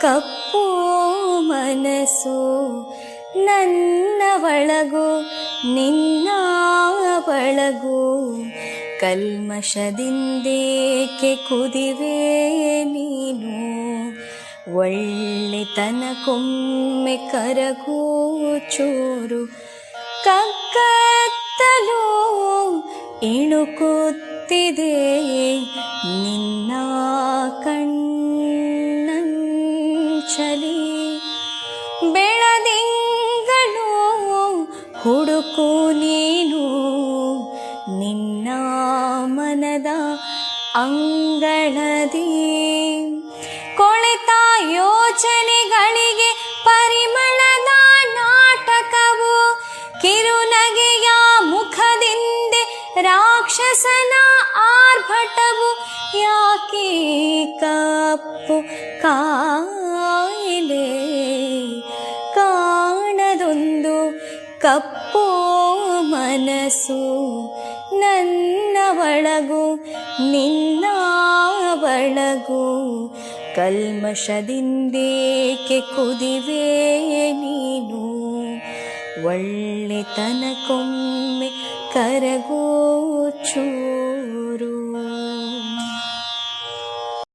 ಕಪ್ಪು ಮನಸ್ಸು ನನ್ನ ಒಳಗು, ನಿನ್ನ ಒಳಗು, ಕಲ್ಮಶದಿಂದೇಕೆ ಕುದಿವೆ ನೀನು? ಒಳ್ಳೆತನಕ್ಕೊಮ್ಮೆ ಕರಗೂ ಚೂರು, ಕಕ್ಕತ್ತಲೂ ಇಣುಕುತ್ತಿದೆ ನಿನ್ನ ಕಣ್ಣಂಚಲಿ ಬೆಳದಿಂಗಳು ಹುಡುಕು ನೀನು, ನಿನ್ನ ಮನದ ಅಂಗಳದಿ. ಕೊಳೆತ ಯೋಚನೆಗಳಿಗೆ ಪರಿಮಳದ ನಾಟಕವು ಕಿರುನಗೆಯ ಮುಖದಿಂದೆ ರಾಕ್ಷಸನ ಆರ್ಭಟವು ಯಾಕೆ ಕಪ್ಪು ಕಾಯಿಲೆ ಕಪ್ಪು ಮನಸ್ಸು ನನ್ನ ಒಳಗು ನಿನ್ನ ಒಳಗು ಕಲ್ಮಶದಿಂದೇಕೆ ಕುದಿವೇ ನೀನು? ಒಳ್ಳೆತನಕ್ಕೊಮ್ಮೆ ಕರಗೋ ಚೂರು